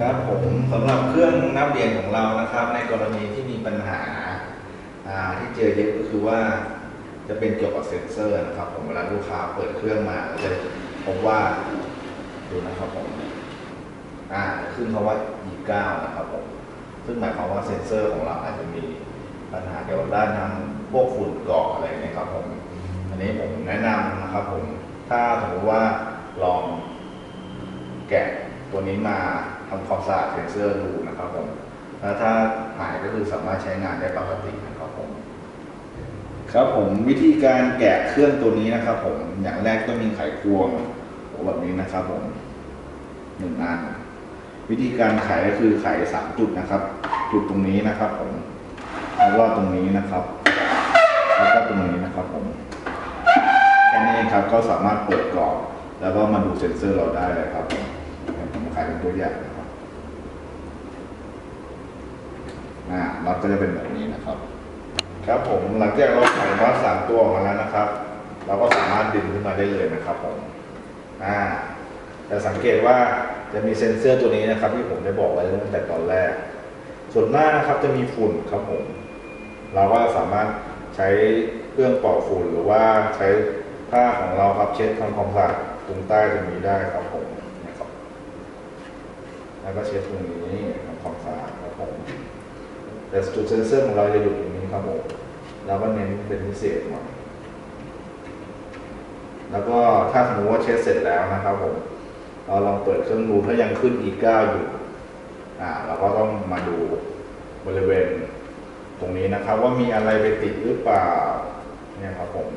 ครับผมสำหรับเครื่องนับเหรียญของเรานะครับ ในกรณีที่มีปัญหาที่เจอเยอะก็คือว่าจะเป็นเกี่ยวกับเซ็นเซอร์นะครับ ผมเวลาลูกค้าเปิดเครื่องมาจะพบว่าดูนะครับผมอ่าขึ้นคำว่า E9 นะครับผมซึ่งหมายความว่าเซ็นเซอร์ของเราอาจจะมีปัญหาเกี่ยวกับด้านทางพวกฝุ่นเกาะอะไรนะครับผมอันนี้ผมแนะนำนะครับผมถ้าสมมติว่าลองแกะตัวนี้มา ทำความสะอาดเซนเซอร์ดูนะครับผมแล้วถ้าหายก็คือสามารถใช้งานได้ปกตินะครับผม ครับผมวิธีการแกะเครื่องตัวนี้นะครับ ผมอย่างแรกต้องมีไขควงแบบนี้นะครับ ผมหนึ่งอันวิธีการไขก็คือไขสามจุดนะครับ จุดตรงนี้นะครับ ผมแล้วก็ตรงนี้นะครับ แล้วก็ตรงนี้นะครับ ผมแค่นี้ครับก็สามารถเปิดกรอบแล้วก็มาดูเซ็นเซอร์เราได้เลยครับผมผมขายเป็นตัวอย่างนะครับ อ่าน็อตก็จะเป็นแบบนี้นะครับ ครับผมหลังจากเราไขน็อตสามตัวออกมาแล้วนะครับ เราก็สามารถดึงขึ้นมาได้เลยนะครับผมอ่าแต่สังเกตว่าจะมีเซ็นเซอร์ตัวนี้นะครับ ที่ผมได้บอกไว้ตั้งแต่ตอนแรก ส่วนหน้านะครับจะมีฝุ่นครับผม เราก็สามารถใช้เครื่องเป่าฝุ่นหรือว่าใช้ผ้าของเราครับเช็ดทำความสะอาดตรงใต้ตรงนี้ได้ครับผมนะครับแล้วก็เช็ดตรงนี้ทำความสะอาด แต่จุดเซนเซอร์ของเราจะอยู่ตรงนี้ครับผมเราก็เน้นเป็นพิเศษหน่อยแล้วก็ถ้าสมมติว่าเช็ดเสร็จแล้วนะครับผมเราลองเปิดเครื่องดูถ้ายังขึ้น E9 อยู่อ่าเราก็ต้องมาดูบริเวณตรงนี้นะครับ ว่ามีอะไรไปติดหรือเปล่าเนี่ยครับผม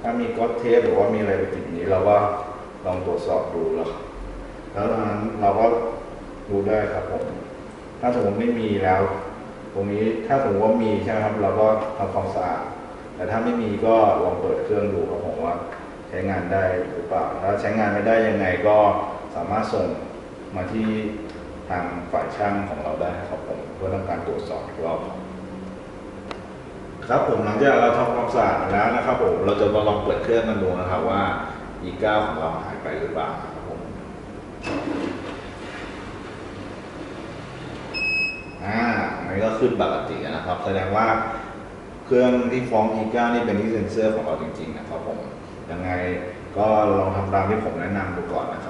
ถ้ามีก๊อตเทปหรือว่ามีอะไรไปติดนี้เราก็ลองตรวจสอบดูแล้วแล้วตรงนั้นเราก็ดูได้ครับผม ถ้าสมมติไม่มีแล้ว ตรงนี้ถ้าสมมติว่ามีใช่ไหมครับ เราก็ทำความสะอาดแต่ถ้าไม่มีก็ลองเปิดเครื่องดูครับผมว่าใช้งานได้หรือเปล่าถ้าใช้งานไม่ได้ยังไงก็สามารถส่งมาที่ทางฝ่ายช่างของเราได้ครับผมเพื่อทำการตรวจสอบอีกรอบครับผมหลังจากเราทำความสะอาดแล้วนะครับผมเราจะมาลองเปิดเครื่องกันดูนะครับว่า E9 ของเราหายไปหรือเปล่านะครับผมอ่าอันนี้ก็ ขึ้นปกตินะครับ แสดงว่าเครื่องที่ฟ้องอีก้านี่เป็นที่เซ็นเซอร์ของเราจริงๆนะครับผมยังไงก็ลองทำตามที่ผมแนะนำดูก่อนนะครับ